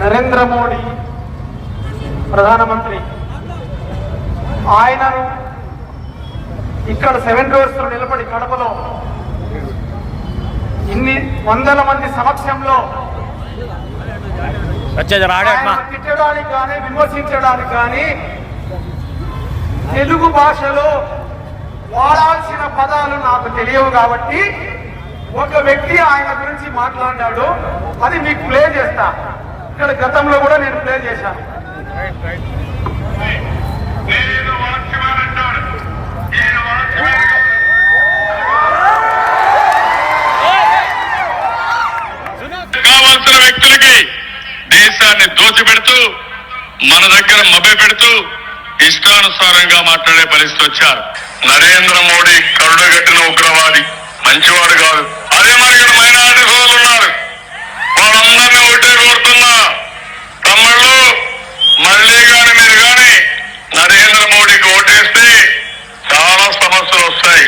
నరేంద్ర మోడీ ప్రధానమంత్రి. ఆయనను ఇక్కడ సెవెన్ డోర్స్ నిలబడి కడపలో ఇన్ని వందల మంది సమక్షంలో తిట్టడానికి కానీ విమర్శించడానికి కానీ తెలుగు భాషలో వాడాల్సిన పదాలు నాకు తెలియవు కాబట్టి ఒక వ్యక్తి ఆయన గురించి మాట్లాడినాడు అది మీకు ప్లే చేస్తా. ఇక్కడ గతంలో కూడా నేను ప్లే చేశాను. కావాల్సిన వ్యక్తులకి దేశాన్ని దోచిపెడుతూ మన దగ్గర మభ్య పెడుతూ ఇష్టానుసారంగా మాట్లాడే పరిస్థితి వచ్చారు. నరేంద్ర మోడీ కరుడగట్టిన ఉగ్రవాది మంచివాడు కాదు. అదే మరి ఇక్కడ మైనారిటీ సోదరులు ఉన్నారు వాళ్ళందరినీ ఒకటే కోరుతున్నా తమ్ముళ్ళు మళ్ళీ గాని మీరు గాని నరేంద్ర మోడీకి ఓటేస్తే చాలా సమస్యలు వస్తాయి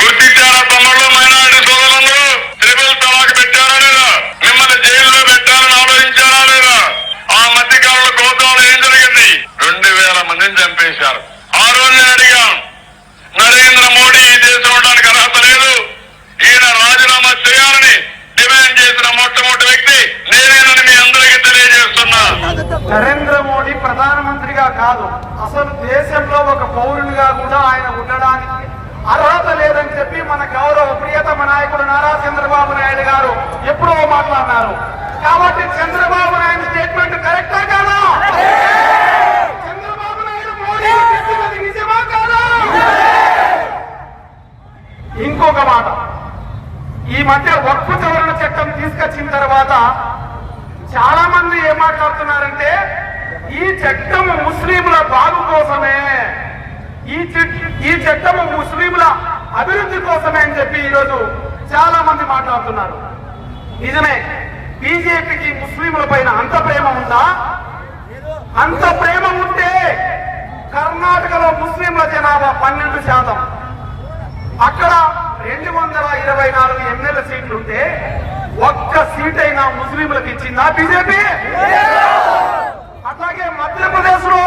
గుర్తించారా తమ్ముళ్ళు మైనారిటీ సోదరులందరూ త్రిపుల్ తలాక్ పెట్టారా లేదా మిమ్మల్ని జైల్లో పెట్టాలని ఆలోచించారా లేదా ఆ మధ్య కాలంలో గోదావరి ఏం జరిగింది రెండు వేల మందిని చంపేశారు. ఆ రోజు నేను అడిగాను నరేంద్ర మోడీ ఈ దేశం ఉండడానికి అర్హత లేదు. ఈయన రాజీనామా చేయాలని డిమాండ్ చేసిన మొట్టమొదటి వ్యక్తి నేనేనని మీ అందరికీ తెలియజేస్తున్నా. నరేంద్ర మోడీ ప్రధానమంత్రిగా కాదు అసలు దేశంలో ఒక పౌరునిగా కూడా ఆయన ఉండడానికి అర్హత లేదని చెప్పి మన గౌరవ ప్రియతమ నాయకుడు నారా చంద్రబాబు నాయుడు గారు ఎప్పుడో మాట్లాడినారు. కాబట్టి చంద్రబాబు నాయుడు స్టేట్మెంట్ కరెక్టా కాదా చంద్రబాబు నాయుడు మోడీ చెప్పినది నిజమా కాదా ఇంకొక మాట. ఈ మధ్య వక్ఫ్ సవరణ చట్టం తీసుకొచ్చిన తర్వాత చాలా మంది ఏం మాట్లాడుతున్నారంటే ఈ చట్టం ముస్లింల బాగు కోసమే ఈ ఈ చట్టం ముస్లింల అభివృద్ధి కోసమే అని చెప్పి ఈరోజు చాలా మంది మాట్లాడుతున్నారు. నిజమే బీజేపీకి ముస్లింల పైన అంత ప్రేమ ఉందా? అంత ప్రేమ ఉంటే కర్ణాటకలో ముస్లింల జనాభా పన్నెండు శాతం. అక్కడ రెండు వందల ఇరవై నాలుగు ఎమ్మెల్యే సీట్లుంటే ఒక్క సీట్ అయినా ముస్లింలకు ఇచ్చిందా బీజేపీ? అట్లాగే మధ్యప్రదేశ్లో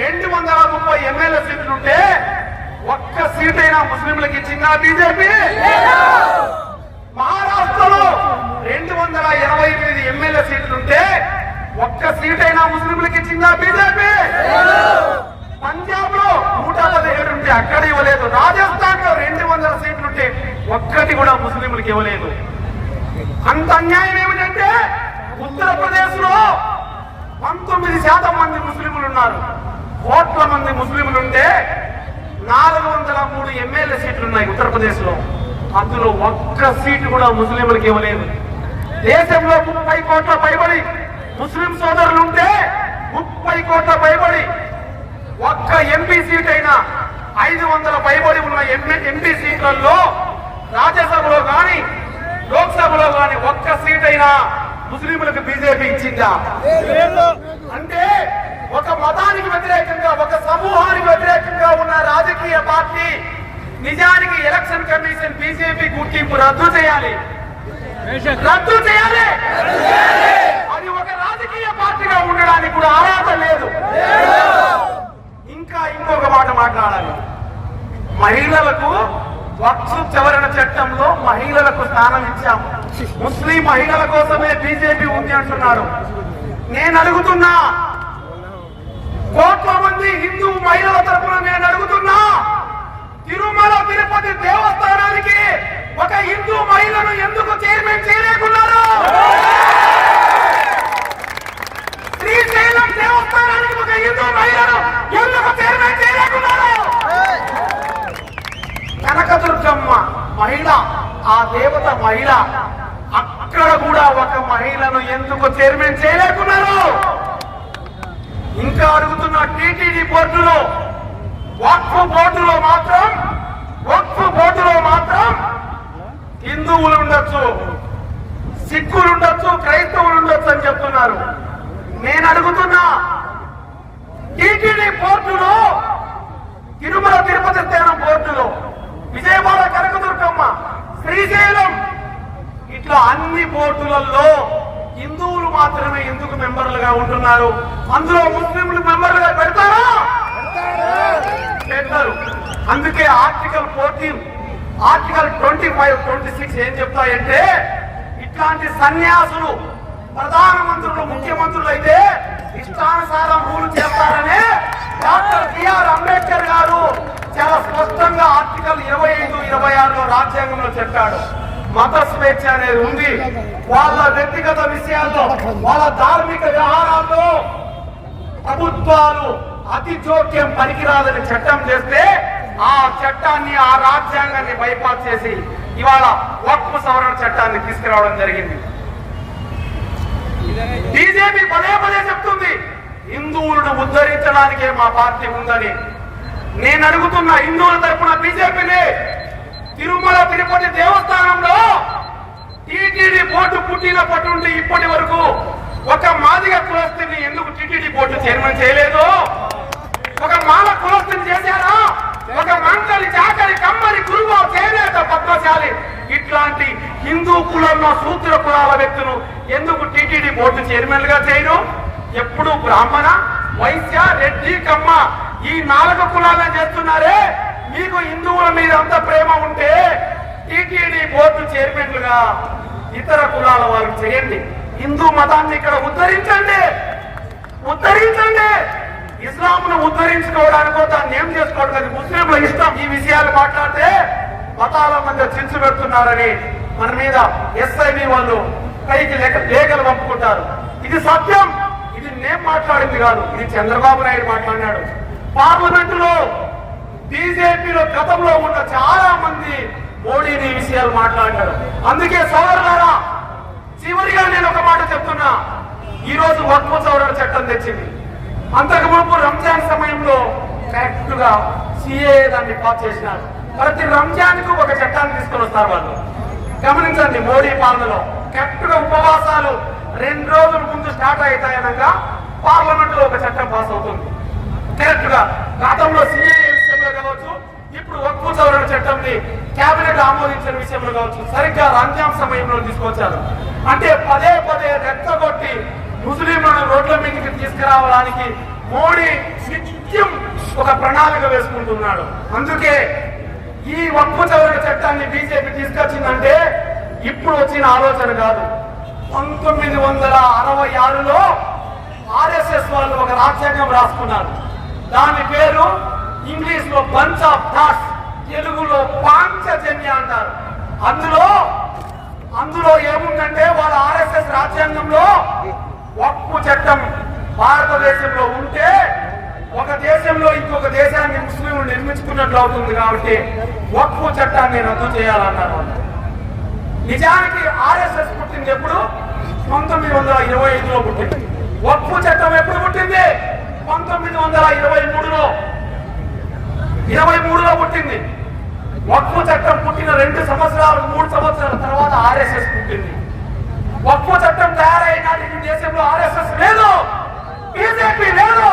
రెండు వందల ముప్పై ఎమ్మెల్యే సీట్లుంటే ఒక్క సీట్ అయినా ముస్లింలకు ఇచ్చిందా బీజేపీ? మహారాష్ట్రలో రెండు వందల ఇరవై ఎనిమిది ఎమ్మెల్యే సీట్లుంటే ఒక్క సీట్ అయినా ముస్లింలకు ఇచ్చిందా బీజేపీ? పంజాబ్లో నూట పదిహేడు ఉంటే అక్కడ ఇవ్వలేదు. రాజస్థాన్లో రెండు వందల సీట్లుంటే ఒక్కటి కూడా ముస్లింలకు ఇవ్వలేదు. అంత అన్యాయం ఏమిటంటే ఉత్తరప్రదేశ్లో పంతొమ్మిది శాతం మంది ముస్లింలు ఉన్నారు. కోట్ల మంది ముస్లింలు ఉంటే నాలుగు వందల మూడు ఎమ్మెల్యే సీట్లు ఉన్నాయి ఉత్తరప్రదేశ్లో అందులో ఒక్క సీటు కూడా ముస్లింలకు ఇవ్వలేదు. దేశంలో ముప్పై కోట్ల పైబడి ముస్లిం సోదరులు ఉంటే ముప్పై కోట్ల పైబడి ఒక్క ఎంపీ సీట్ అయినా ఐదు వందల పైబడి ఉన్న ఎంపీ సీట్లలో రాజ్యసభలో గాని లోక్సభలో గాని ఒక్క సీట్ అయినా ముస్లింలకు బీజేపీ ఇచ్చిందా? అంటే ఒక మతానికి వ్యతిరేకంగా ఒక సమూహానికి వ్యతిరేకంగా ఉన్న రాజకీయ పార్టీ నిజానికి ఎలక్షన్ కమిషన్ బీజేపీ గుర్తింపు రద్దు చేయాలి. రద్దు చేయాలి. అది ఒక రాజకీయ పార్టీగా ఉండడానికి కూడా అర్హత లేదు. ఇంకా ఇంకొక మాట మాట్లాడాలి. మహిళలకు వక్ఫ్ చవరణ చట్టంలో మహిళలకు స్థానం ఇచ్చాము. ముస్లిం మహిళల కోసమే బీజేపీ ఉంది అంటున్నారు. నేను అడుగుతున్నా కోట్ల మంది హిందూ మహిళల తరపున నేను అడుగుతున్నా తిరుమల తిరుపతి దేవస్థానానికి ఒక హిందూ మహిళను ఎందుకు చైర్మన్ చేయలేకున్నారు? శ్రీశైలం దేవస్థానానికి ఒక హిందూ మహిళ ఎందుకు చైర్మన్ చేయలేకున్నారు కనకదుర్గమ్మ మహిళ ఆ దేవత మహిళ అక్కడ కూడా ఒక మహిళను ఎందుకు చైర్మన్ చేయలేకున్నారు? ఇంకా అడుగుతున్న టీటీడీ బోర్డులో వక్ఫ్ బోర్డులో మాత్రం వక్ఫ్ బోర్డులో మాత్రం హిందువులు ఉండొచ్చు సిక్కులు ఉండొచ్చు క్రైస్తవులు ఉండొచ్చు అని చెప్తున్నారు. నేను అడుగుతున్నా టీటీడీ బోర్డులో తిరుమల తిరుపతి స్థానం బోర్డులో విజయవాడ కనకదుర్గమ్మ శ్రీశైలం. ఇట్లా అన్ని బోర్డులలో హిందువులు మాత్రమే ఎందుకు మెంబర్లుగా ఉంటున్నారు? అందులో ముస్లింలు మెంబర్లుగా పెడతారా? పెడతారు. అందుకే article fourteen article twenty five twenty six ఏం చెప్తాయంటే ఇట్లాంటి సన్యాసులు ప్రధానమంత్రులు ముఖ్యమంత్రులు అయితే ఇష్టానుసారం రూల్ చేస్తారని డాక్టర్ బిఆర్ అంబేద్కర్ గారు చాలా స్పష్టంగా ఆర్టికల్ ఇరవై ఐదు ఇరవై ఆరులో రాజ్యాంగంలో చెప్పాడు. మత స్వేచ్ఛ అనేది ఉంది. వాళ్ళ వ్యక్తిగత విషయాల్లో వాళ్ళ ధార్మిక వ్యవహారాల్లో ప్రభుత్వాలు అతి జోక్యం పనికిరాదని చట్టం చేస్తే ఆ చట్టాన్ని ఆ రాజ్యాంగాన్ని బైపాస్ చేసి ఇవాళ వక్ఫ్ సవరణ చట్టాన్ని తీసుకురావడం జరిగింది. బీజేపీ పదే పదే చెప్తుంది హిందువులను ఉద్ధరించడానికే మా పార్టీ ఉందని. నేను అడుగుతున్న హిందువుల తరపున బీజేపీని తిరుమల తిరుపతి దేవస్థానంలో టీటీడీ బోర్డు పుట్టినప్పటి నుండి ఇప్పటి వరకు ఒక మాదిగ కులస్తుని ఎందుకు టీటీడీ బోర్డు చైర్మన్ చేయలేదు? ఒక మాల కులస్తుని చేశారా? ఒక మంగళి చాకరి కమ్మరి గురువు చేనేత పద్మశాలి. ఇట్లాంటి హిందూ కులంలో సూత్ర కులాల వ్యక్తులు ఎందుకు టీటీడీ బోర్డు చైర్మన్గా చేయరు? ఎప్పుడు బ్రాహ్మణ వైశ్య రెడ్డి కమ్మ ఈ నాలుగు కులాలను చేస్తున్నారే? మీకు హిందువుల మీద అంత ప్రేమ ఉంటే టీటీడీ బోర్డు చైర్మన్లుగా ఇతర కులాల వారు చేయండి. హిందూ మతాన్ని ఇక్కడ ఉద్ధరించండి. ఉద్ధరించండి. ఇస్లాంను ఉద్ధరించుకోవడానికో దాన్ని ఏం చేసుకోవడానికి ముస్లింల ఇష్టం. ఈ విషయాలు మాట్లాడితే మతాల మధ్య చించు పెడుతున్నారని మన మీద ఎస్ఐబి వాళ్ళు పైకి లేక లేఖలు పంపుకుంటారు. ఇది సత్యం. నేను మాట్లాడింది కాదు? ఇది చంద్రబాబు నాయుడు మాట్లాడినాడు. పార్లమెంట్లో బీజేపీలో గతంలో ఉన్న చాలా మంది మోడీని విషయాలు మాట్లాడారు అందుకే సోదరులారా చివరిగా నేను ఒక మాట చెప్తున్నా. ఈ రోజు వక్ఫ్ సవరణ చట్టం తెచ్చింది. అంతకు మునుపు రంజాన్ సమయంలో కరెక్ట్గా సిఏ దాన్ని పాస్ చేసినారు. ప్రతి రంజాన్కు ఒక చట్టాన్ని తీసుకొని వస్తారు వాళ్ళు. గమనించండి మోడీ పాలనలో కరెక్ట్గా ఉపవాసాలు రెండు రోజుల ముందు స్టార్ట్ అవుతాయనగా పార్లమెంట్లో ఒక చట్టం పాస్ అవుతుంది. డైరెక్ట్గా. గతంలో సిఏ విషయంలో కావచ్చు ఇప్పుడు వక్ఫ్ సవరణ చట్టంని కేబినెట్ ఆమోదించిన విషయంలో కావచ్చు సరిగ్గా రంజాన్ సమయంలో తీసుకొచ్చారు. అంటే పదే పదే రెచ్చగొట్టి ముస్లింలను రోడ్ల మీదకి తీసుకురావడానికి మోడీ నిత్యం ఒక ప్రణాళిక వేసుకుంటున్నాడు. అందుకే ఈ వక్ఫ్ సవరణ చట్టాన్ని బీజేపీ తీసుకొచ్చిందంటే ఇప్పుడు వచ్చిన ఆలోచన కాదు. పంతొమ్మిది వందల అరవై ఆరులో ఆర్ఎస్ఎస్ వాళ్ళు ఒక రాజ్యాంగం రాసుకున్నారు. దాని పేరు ఇంగ్లీష్లో బంచ్ ఆఫ్ థాట్స్ తెలుగులో పాంచజన్య అంటారు. అందులో అందులో ఏముందంటే వాళ్ళ ఆర్ఎస్ఎస్ రాజ్యాంగంలో వక్ఫ్ చట్టం భారతదేశంలో ఉంటే ఒక దేశంలో ఇంకొక దేశాన్ని ముస్లింలు నిర్మించుకున్నట్లు అవుతుంది కాబట్టి వక్ఫ్ చట్టాన్ని రద్దు చేయాలన్నారు నిజానికి ఆర్ఎస్ఎస్ పుట్టింది ఎప్పుడు? పంతొమ్మిది వందల ఇరవై ఐదులో పుట్టింది. వక్ఫ్ చట్టం ఎప్పుడు పుట్టింది? పంతొమ్మిది వందల ఇరవై మూడులో. ఇరవై మూడులో పుట్టింది. వక్ఫ్ చట్టం పుట్టిన రెండు సంవత్సరాలు మూడు సంవత్సరాల తర్వాత ఆర్ఎస్ఎస్ పుట్టింది. వక్ఫ్ చట్టం తయారైనాటికి దేశంలో ఆర్ఎస్ఎస్ లేదు. బీజేపీ లేదు.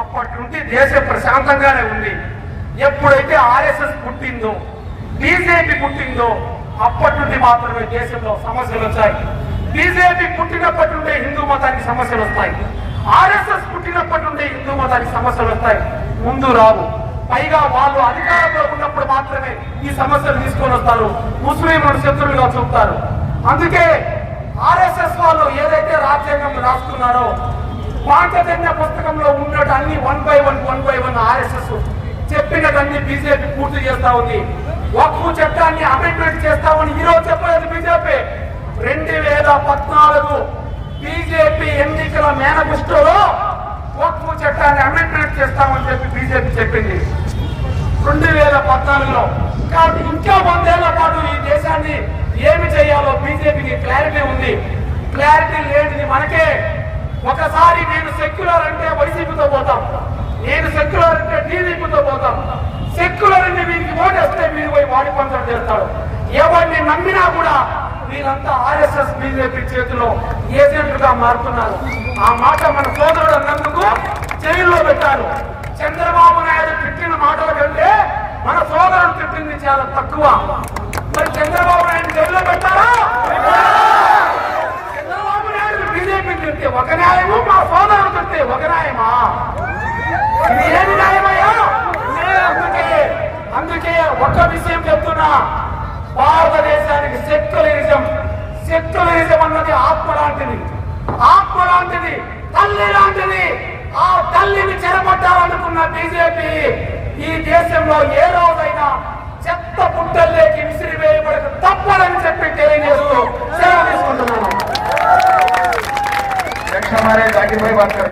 అప్పటి నుండి దేశం ప్రశాంతంగానే ఉంది. ఎప్పుడైతే ఆర్ఎస్ఎస్ పుట్టిందో బీజేపీ పుట్టిందో అప్పటి నుండి మాత్రమే దేశంలో సమస్యలు వచ్చాయి. బీజేపీ పుట్టినప్పటి నుండే హిందూ మతానికి సమస్యలు వస్తాయి. ఆర్ఎస్ఎస్ పుట్టినప్పటి నుండే హిందూ మతానికి సమస్యలు వస్తాయి. ముందు రావు. పైగా వాళ్ళు అధికారంలో ఉన్నప్పుడు మాత్రమే ఈ సమస్యలు తీసుకొని వస్తారు. ముస్లింలు శత్రువులుగా చూపుతారు. అందుకే ఆర్ఎస్ఎస్ వాళ్ళు ఏదైతే రాజ్యాంగం రాస్తున్నారో పాంచజన్య పుస్తకంలో ఉన్నట్టు అన్ని one by one one by one RSS చెప్పినదన్నీ BJP పూర్తి చేస్తా ఉంది. వక్ఫ్ చట్టాన్ని అమెండ్మెంట్ చేస్తామని ఈరోజు చెప్పలేదు బీజేపీ. రెండు వేల పద్నాలుగు బీజేపీ ఎన్నికల మేనిఫెస్టోలో వక్ఫ్ చట్టాన్ని అమెండ్మెంట్ చేస్తామని చెప్పి బీజేపీ చెప్పింది. రెండు వేల పద్నాలుగులో. కాబట్టి ఇంకా వందేళ్ళ పాటు ఈ దేశాన్ని ఏమి చేయాలో బీజేపీకి క్లారిటీ ఉంది. క్లారిటీ లేనిది మనకే. ఒకసారి నేను సెక్యులర్ అంటే వైసీపీతో పోతాం. నేను సెక్యులర్ అంటే టీడీపీతో పోతాం. సెక్యులర్ అంటే వీరికి ఓటేస్తే వీరు పోయి వాడి పంచడం చేస్తాడు. ఎవరిని నమ్మినా కూడా వీరంతా ఆర్ఎస్ఎస్ బీజేపీ చేతిలో ఏజెంట్లుగా మారుతున్నారు. ఆ మాట మన సోదరుడు అన్నందుకు జైల్లో పెట్టారు. చంద్రబాబు నాయుడు తిట్టిన మాటల కంటే మన సోదరుడు తిట్టింది చాలా తక్కువ. మరి చంద్రబాబు నాయుడు జైల్లో పెట్టారా? చంద్రబాబు నాయుడు తిడితే ఒక న్యాయము? మా సోదరుడు తిడితే ఒక న్యాయమా? ఇది ఏమి న్యాయమయ్యా? అందుకే అందుకే ఒక్క విషయం చెప్తున్నా. భారతదేశానికి సెక్యులరిజం సెక్యులరిజం అన్నది ఆత్మ లాంటిది. ఆత్మ లాంటిది తల్లి లాంటిది. ఆ తల్లిని చెరపట్టాలనుకున్న బీజేపీ ఈ దేశంలో ఏ రోజైనా చెత్త పుట్టల్లోకి విసిరి వేయబడక తప్పదని చెప్పి తెలియజేస్తూ సెలవు తీసుకుంటున్నాను.